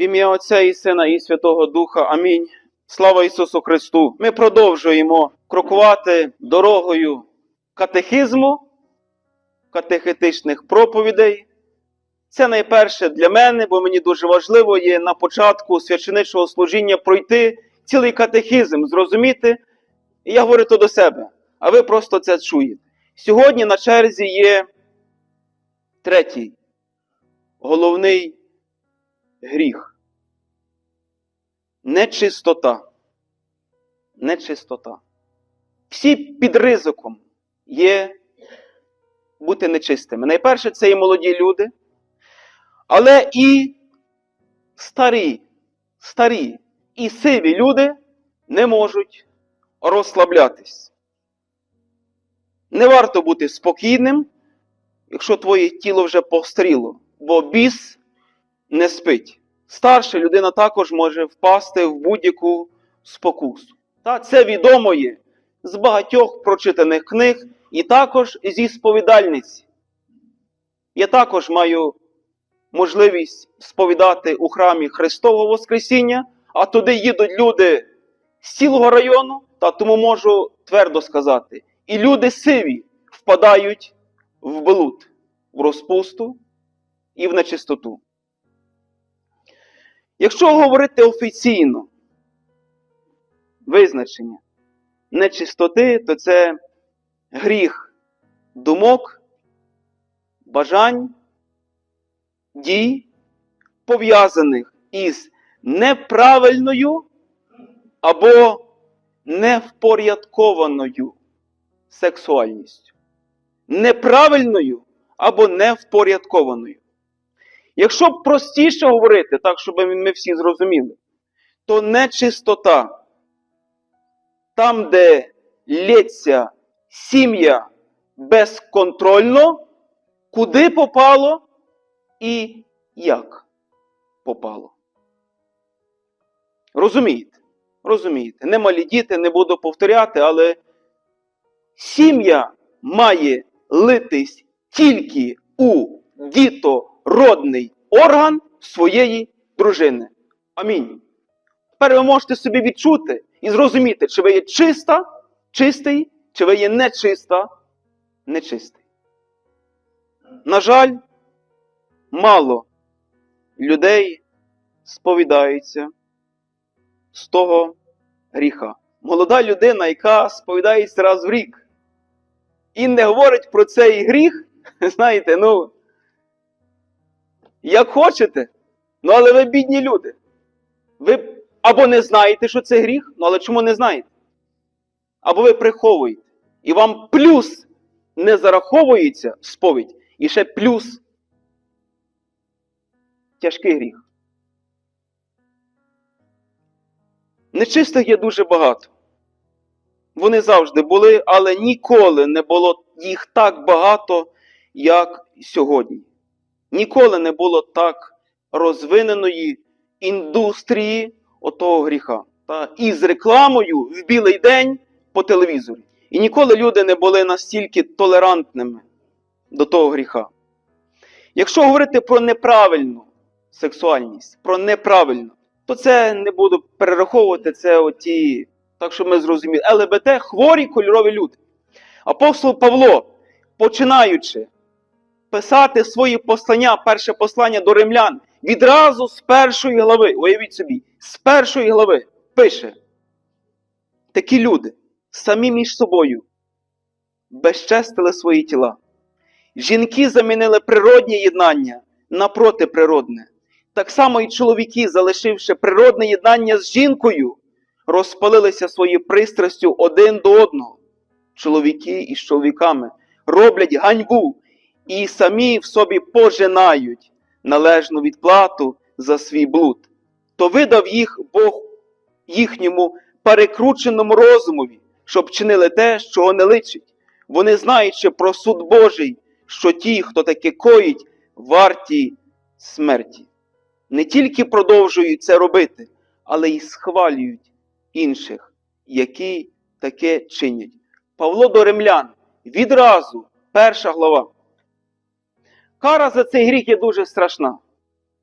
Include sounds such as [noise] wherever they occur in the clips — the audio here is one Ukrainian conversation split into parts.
В ім'я Отця і Сина і Святого Духа. Амінь. Слава Ісусу Христу! Ми продовжуємо крокувати дорогою катехизму, катехетичних проповідей. Це найперше для мене, бо мені дуже важливо є на початку священичого служіння пройти цілий катехизм, зрозуміти. І я говорю то до себе, а ви просто це чуєте. Сьогодні на черзі є третій головний гріх. Нечистота. Нечистота. Всі під ризиком є бути нечистими. Найперше, це і молоді люди, але і старі, старі і сиві люди не можуть розслаблятись. Не варто бути спокійним, якщо твоє тіло вже повстріло, бо біс не спить. Старша людина також може впасти в будь-яку спокусу. Та це відомо є з багатьох прочитаних книг і також зі сповідальниці. Я також маю можливість сповідати у храмі Христового Воскресіння, а туди їдуть люди з цілого району, та тому можу твердо сказати, і люди сиві впадають в блуд, в розпусту і в нечистоту. Якщо говорити офіційно визначення нечистоти, то це гріх думок, бажань, дій, пов'язаних із неправильною або невпорядкованою сексуальністю. Неправильною або невпорядкованою. Якщо простіше говорити, так, щоб ми всі зрозуміли, то нечистота там, де лється сім'я безконтрольно, куди попало і як попало. Розумієте? Розумієте? Немалі діти, не буду повторяти, але сім'я має литись тільки у дітородний орган своєї дружини. Амінь. Тепер ви можете собі відчути і зрозуміти, чи ви є чиста, чистий, чи ви є нечиста, нечистий. На жаль, мало людей сповідаються з того гріха. Молода людина, яка сповідається раз в рік, і не говорить про цей гріх, [laughs] знаєте, ну, як хочете, ну але ви бідні люди. Ви або не знаєте, що це гріх, ну але чому не знаєте? Або ви приховуєте. І вам плюс не зараховується в сповідь, і ще плюс тяжкий гріх. Нечистих є дуже багато. Вони завжди були, але ніколи не було їх так багато, як сьогодні. Ніколи не було так розвиненої індустрії отого гріха. Та, і з рекламою в білий день по телевізорі. І ніколи люди не були настільки толерантними до того гріха. Якщо говорити про неправильну сексуальність, про неправильну, то це не буду перераховувати це оті, так що ми зрозуміли, ЛГБТ хворі кольорові люди. Апостол Павло, починаючи писати свої послання, перше послання до римлян, відразу з першої глави, уявіть собі, з першої глави пише: такі люди самі між собою безчестили свої тіла. Жінки замінили природнє єднання на протиприродне. Так само і чоловіки, залишивши природне єднання з жінкою, розпалилися своєю пристрастю один до одного. Чоловіки із чоловіками роблять ганьбу і самі в собі пожинають належну відплату за свій блуд. То видав їх Бог їхньому перекрученому розумові, щоб чинили те, що не личить. Вони знаючи про суд Божий, що ті, хто таке коїть, варті смерті. Не тільки продовжують це робити, але й схвалюють інших, які таке чинять. Павло до римлян відразу, перша глава. Кара за цей гріх є дуже страшна.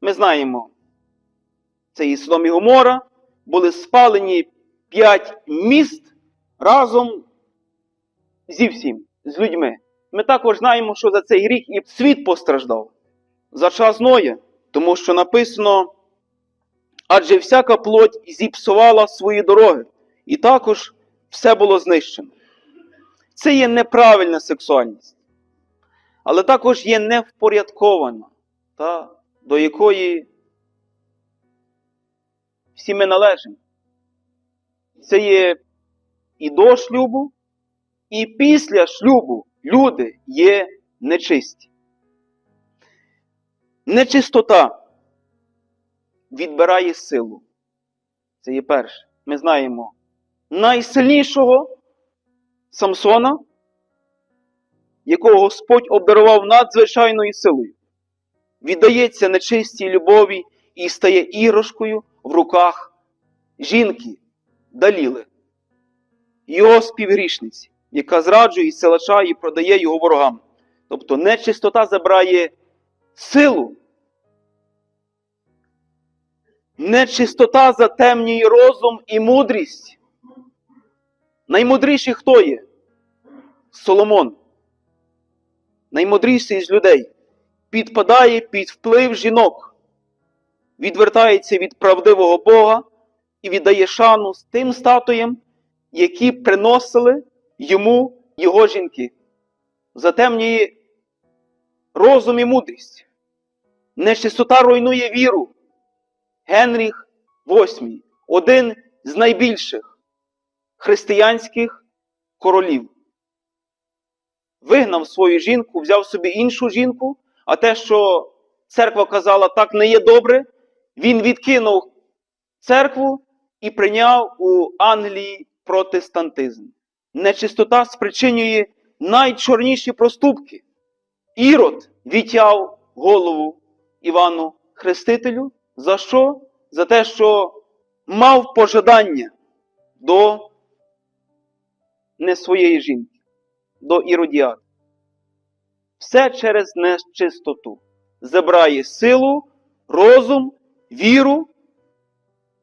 Ми знаємо це і Содом і Гомора, були спалені п'ять міст разом зі всім, з людьми. Ми також знаємо, що за цей гріх і світ постраждав за час Ноя, тому що написано, адже всяка плоть зіпсувала свої дороги, і також все було знищено. Це є неправильна сексуальність, але також є невпорядкована, та, до якої всі ми належимо. Це є і до шлюбу, і після шлюбу люди є нечисті. Нечистота відбирає силу. Це є перше. Ми знаємо найсильнішого Самсона, якого Господь обдарував надзвичайною силою. Віддається нечистій любові і стає іграшкою в руках жінки Даліли, його співгрішниці, яка зраджує і силача і продає його ворогам. Тобто нечистота забирає силу. Нечистота затемнює розум і мудрість. Наймудріший хто є? Соломон. Наймудріший з людей. Підпадає під вплив жінок, відвертається від правдивого Бога і віддає шану з тим статуям, які приносили йому його жінки. Затемнює розум і мудрість. Нечистота руйнує віру. Генріх VIII – один з найбільших християнських королів. Вигнав свою жінку, взяв собі іншу жінку, а те, що церква казала, так не є добре, він відкинув церкву і прийняв у Англії протестантизм. Нечистота спричинює найчорніші проступки. Ірод відтяв голову Івану Хрестителю. За що? За те, що мав пожадання до не своєї жінки, до іродіат. Все через нечистоту. Забирає силу, розум, віру,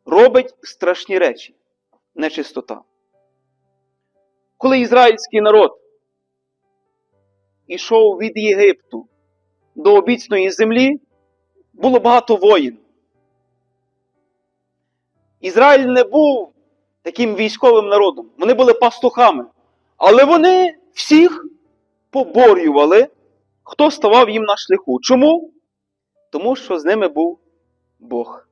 робить страшні речі. Нечистота. Коли ізраїльський народ ішов від Єгипту до обіцяної землі, було багато воїн. Ізраїль не був таким військовим народом. Вони були пастухами. Але вони всіх поборювали, хто ставав їм на шляху. Чому? Тому що з ними був Бог.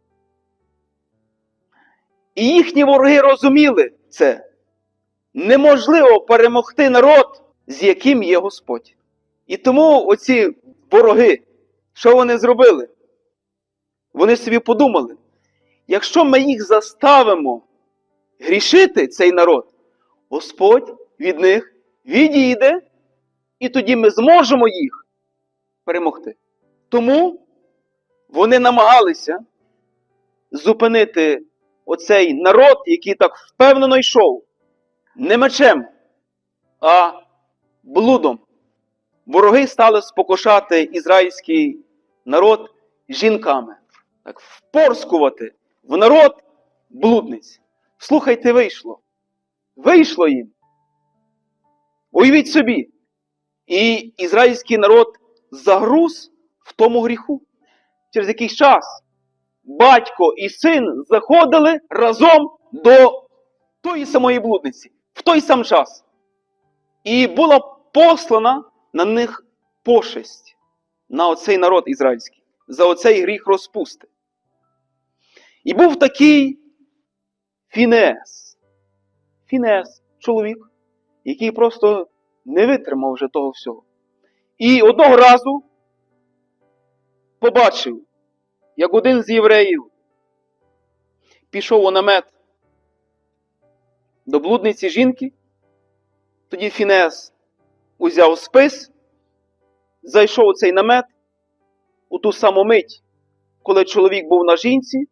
І їхні вороги розуміли це. Неможливо перемогти народ, з яким є Господь. І тому оці вороги, що вони зробили? Вони собі подумали, якщо ми їх заставимо грішити цей народ, Господь від них відійде, і тоді ми зможемо їх перемогти. Тому вони намагалися зупинити оцей народ, який так впевнено йшов, не мечем, а блудом. Вороги стали спокушати ізраїльський народ жінками, так впорскувати в народ блудниць. Слухайте, вийшло. Вийшло їм. Уявіть собі. І ізраїльський народ загруз в тому гріху. Через якийсь час батько і син заходили разом до тої самої блудниці в той сам час. І була послана на них пошесть на оцей народ ізраїльський, за оцей гріх розпусти. І був такий Фінес. Фінес, чоловік, який просто не витримав вже того всього. І одного разу побачив, як один з євреїв пішов у намет до блудниці жінки, тоді Фінес узяв спис, зайшов у цей намет у ту саму мить, коли чоловік був на жінці,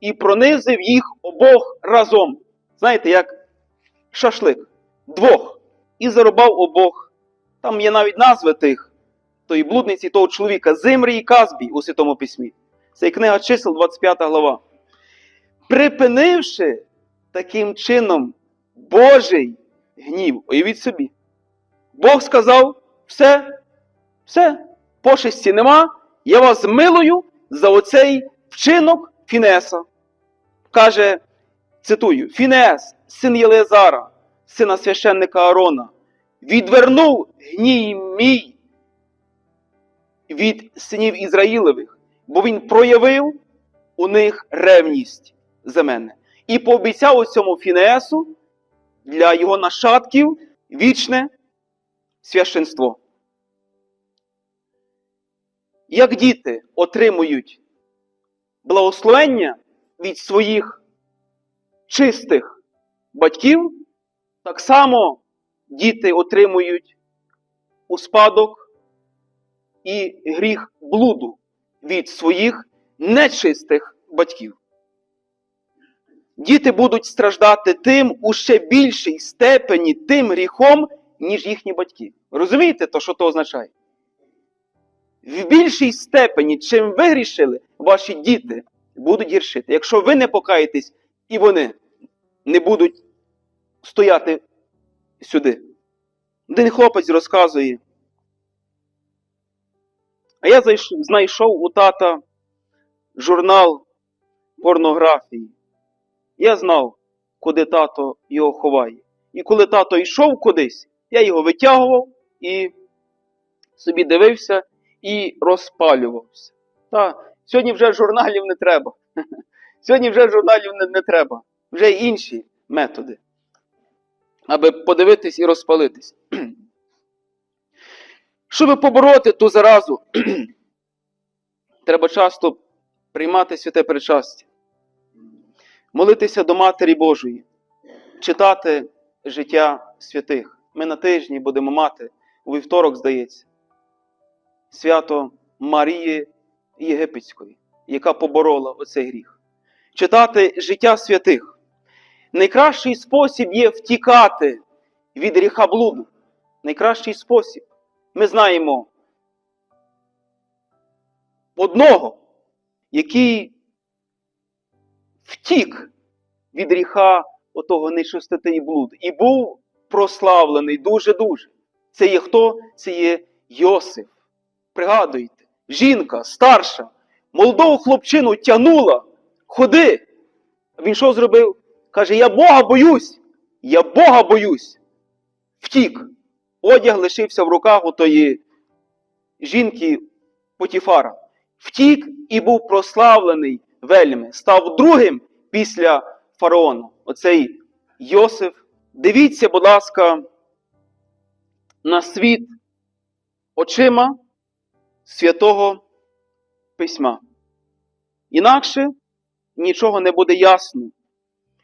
і пронизив їх обох разом. Знаєте, як шашлик, двох, і зарубав обох. Там є навіть назви тих, тої блудниці, того чоловіка, Зимрі і Казбій у Святому Письмі. Це книга чисел, 25 глава. припинивши таким чином Божий гнів. Уявіть собі. Бог сказав: все, все, пошесті нема, я вас милую за оцей вчинок Фінеса. Каже, цитую: Фінес, син Єлезара, сина священника Арона, відвернув гній мій від синів Ізраїлевих, бо він проявив у них ревність за мене. І пообіцяв у цьому Фінеасу для його нащадків вічне священство. Як діти отримують благословення від своїх чистих батьків, так само діти отримують у спадок і гріх блуду від своїх нечистих батьків. Діти будуть страждати тим у ще більшій степені тим гріхом, ніж їхні батьки. Розумієте, то, що то означає? В більшій степені, чим ви грішили, ваші діти будуть гіршити. Якщо ви не покаєтесь, і вони не будуть стояти сюди. Один хлопець розказує. А я знайшов у тата журнал порнографії. Я знав, куди тато його ховає. І коли тато йшов кудись, я його витягував і собі дивився і розпалювався. Та, сьогодні вже журналів не треба. [laughs] Сьогодні вже журналів не, не треба. Вже інші методи, аби подивитись і розпалитись. [clears throat] Щоб побороти ту заразу, [clears throat] треба часто приймати святе причастя, молитися до Матері Божої, читати життя святих. Ми на тижні будемо мати, у вівторок, здається, свято Марії Єгипетської, яка поборола оцей гріх. Читати життя святих. Найкращий спосіб є втікати від гріха блуду. Найкращий спосіб. Ми знаємо одного, який втік від гріха отого нечистоти і блуду. І був прославлений дуже-дуже. Це є хто? Це є Йосиф. Пригадуйте, жінка старша, молодого хлопчину тянула, ходи. Він що зробив? Каже: Я Бога боюсь, я Бога боюсь. Втік. Одяг лишився в руках у тої жінки Потіфара. Втік і був прославлений вельми. Став другим після фараона. Оцей Йосиф. Дивіться, будь ласка, на світ очима святого письма. Інакше нічого не буде ясно.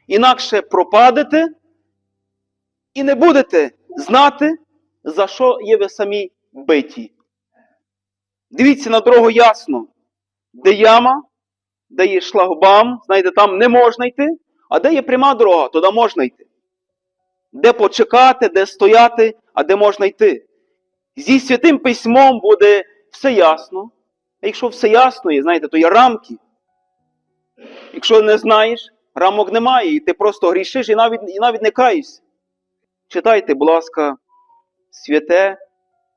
Інакше пропадете і не будете знати, за що є ви самі биті. Дивіться на дорогу ясно, де яма, де є шлагбам, знаєте, там не можна йти, а де є пряма дорога, туди можна йти. Де почекати, де стояти, а де можна йти. Зі святим письмом буде все ясно. А якщо все ясно є, знаєте, то є рамки. Якщо не знаєш, рамок немає, і ти просто грішиш і навіть, і навіть не каєшся. Читайте, будь ласка, святе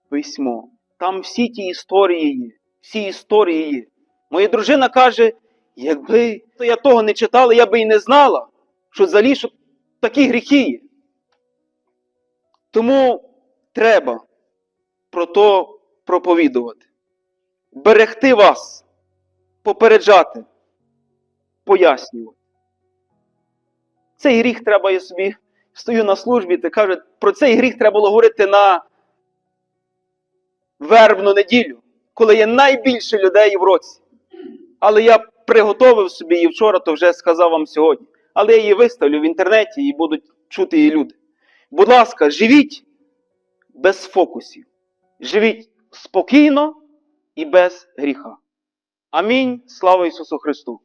письмо. Там всі ті історії є. Всі історії є. Моя дружина каже, якби то я того не читала, я би і не знала, що взагалі що такі гріхи є. Тому треба про то проповідувати, берегти вас, попереджати, пояснювати. Цей гріх треба, я собі стою на службі, та каже, про цей гріх треба було говорити на вербну неділю, коли є найбільше людей в році. Але я приготовив собі і вчора, то вже сказав вам сьогодні. Але я її виставлю в інтернеті і будуть чути її люди. Будь ласка, живіть без фокусів. Живіть спокійно і без гріха. Амінь. Слава Ісусу Христу!